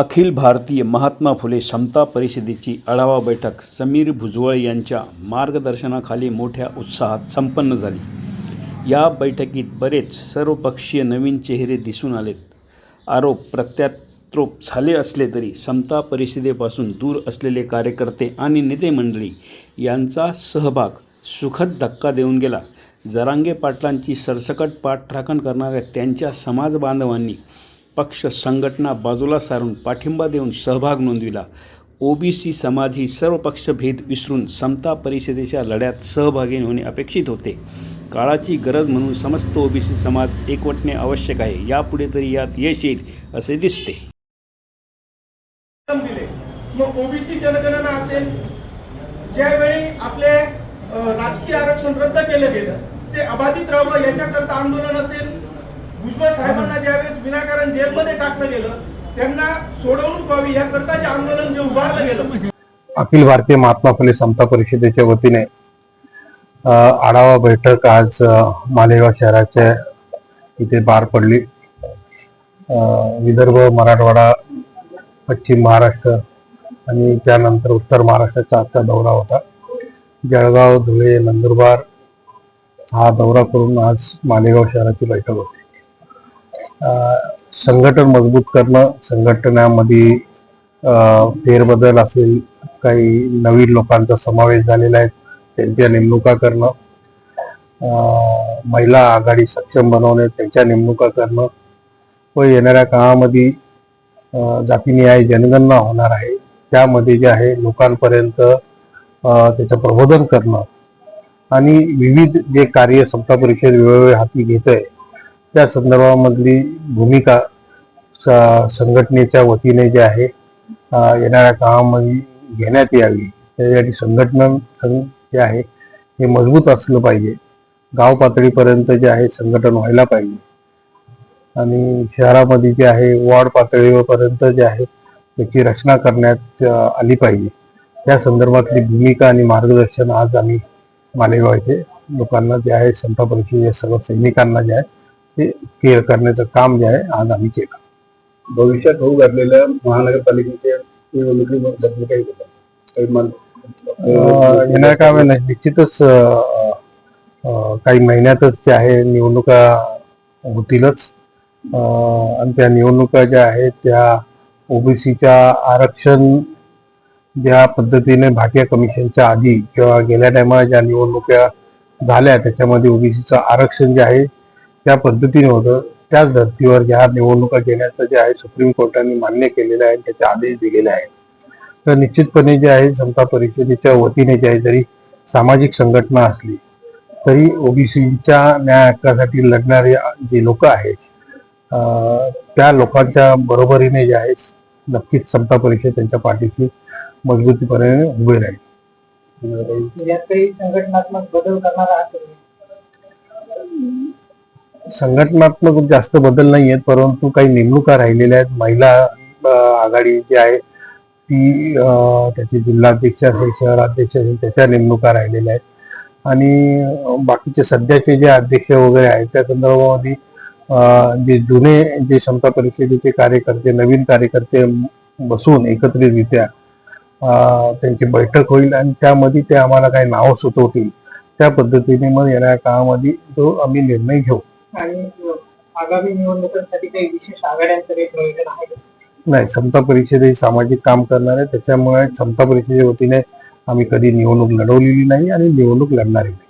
अखिल भारतीय महात्मा फुले समता परिषदेची आढावा बैठक समीर भुजवळ यांच्या मार्गदर्शनाखाली मोठ्या उत्साहात संपन्न झाली. या बैठकीत बरेच सर्वपक्षीय नवीन चेहरे दिसून आलेत. आरोप प्रत्यारोप झाले असले तरी समता परिषदेपासून दूर असलेले कार्यकर्ते आणि नेते मंडळी यांचा सहभाग सुखद धक्का देऊन गेला. जरांगे पाटलांची सरसकट पाठराखण करणाऱ्या त्यांच्या समाज बांधवांनी पक्ष संघटना बाजूला सारून पाठिंबा देऊन सहभाग नोंदविला. ओबीसी समाज ही सर्व पक्षभेद विसरून समता परिषदेच्या लढ्यात सहभागी होणे अपेक्षित होते. काळाची गरज म्हणून समस्त ओबीसी समाज एकवटणे आवश्यक आहे. यापुढे तरी यात यश येईल असे दिसते. मग ओबीसी जनगणना असेल ज्यावेळी आपले राजकीय आरक्षण रद्द केलं गेलं ते अबाधित राहावं याच्याकरता आंदोलन असेल? भुजबळ साहेबांना ज्यावेळेस विनाकारण जेलमध्ये टाकलं गेलं त्यांना सोडवणूक व्हावी याकरता जे आंदोलन जे उभारलं गेलं. अखिल भारतीय महात्मा फुले समता परिषदेच्या वतीने आढावा बैठक आज मालेगाव शहराच्या इथे पार पडली. अ, विदर्भ मराठवाडा पश्चिम महाराष्ट्र आणि त्यानंतर उत्तर महाराष्ट्राचा आजचा दौरा होता. जळगाव धुळे नंदुरबार हा दौरा करून आज मालेगाव शहराची बैठक होती. संघटन मजबूत करणं संघटनामध्ये फेरबदल असेल काही नवीन लोकांचा समावेश झालेला आहे त्यांच्या नेमणुका करणं महिला आघाडी सक्षम बनवणे त्यांच्या नेमणुका करणं व येणाऱ्या काळामध्ये जातीनिहाय जनगणना होणार आहे. त्यामध्ये जे आहे लोकांपर्यंत त्याचं प्रबोधन करणं आणि विविध जे कार्य सत्ता परिषद वेळोवेळी हाती घेत आहे त्या संदर्भामधली भूमिका संघटनेच्या वतीने जे आहे येणाऱ्या काळामध्ये घेण्यात यावी. त्यासाठी संघटन जे आहे हे मजबूत असलं पाहिजे. गाव पातळीपर्यंत जे आहे संघटन व्हायला पाहिजे. आणि शहरामध्ये जे आहे वॉर्ड पातळीपर्यंत जे आहे त्याची रचना करण्यात आली पाहिजे. त्या संदर्भातली भूमिका आणि मार्गदर्शन आज आम्ही मालेगाव येथे लोकांना जे आहे समता परिषदेच्या सर्व सैनिकांना जे आहे ते क्लिअर करण्याचं काम जे आहे आज आम्ही केलं भविष्यात होऊ घातलेल्या महानगरपालिकेच्या निवडणुकीबद्दल काही बोला. निश्चितच काही महिन्यातच जे आहे निवडणुका होतीलच आणि त्या निवडणुका ज्या आहेत त्या ओबीसीच्या आरक्षण ज्या पद्धतीने भाटिया कमिशनच्या आधी किंवा गेल्या टायमाला ज्या निवडणुका झाल्या त्याच्यामध्ये ओबीसीचं आरक्षण जे आहे त्या पद्धतीने होतं. त्याच धर्तीवर ज्या निवडणुका घेण्याचं जे आहे सुप्रीम कोर्टाने मान्य केलेलं आहे त्याचे आदेश दिलेले आहेत. तर निश्चितपणे जे आहे समता परिषदेच्या वतीने जे आहे जरी सामाजिक संघटना असली तरी ओबीसीच्या न्याय हक्कासाठी लढणारे जे लोक आहेत त्या लोकांच्या बरोबरीने जे आहे नक्कीच समता परिषद त्यांच्या पाठीशी मजबूतीपणे उभे राहील. यात काही संघटनात्मक बदल करणार आहात संघटनात्मक जास्त बदल नाही आहेत परंतु काही नेमणुका राहिलेल्या आहेत. महिला आघाडी जी आहे ती त्याचे जिल्हाध्यक्ष असेल शहराध्यक्ष असेल त्याच्या नेमणुका राहिलेल्या आहेत. आणि बाकीचे सध्याचे जे अध्यक्ष वगैरे आहेत त्या संदर्भामध्ये जे जुने जे क्षमता परिषदेचे कार्यकर्ते नवीन कार्यकर्ते बसून एकत्रितरित्या त्यांची बैठक होईल आणि त्यामध्ये ते आम्हाला काही नावं सुचवतील. त्या पद्धतीने मग येणाऱ्या काळामध्ये तो आम्ही निर्णय घेऊ. आणि आगामी निवडणुकांसाठी काही विशेष आघाड्यांचं काही प्रयोजन आहे नाही समता परिषद ही सामाजिक काम करणार आहे. त्याच्यामुळे समता परिषदेच्या वतीने आम्ही कधी निवडणूक लढवलेली नाही आणि निवडणूक लढणारही नाही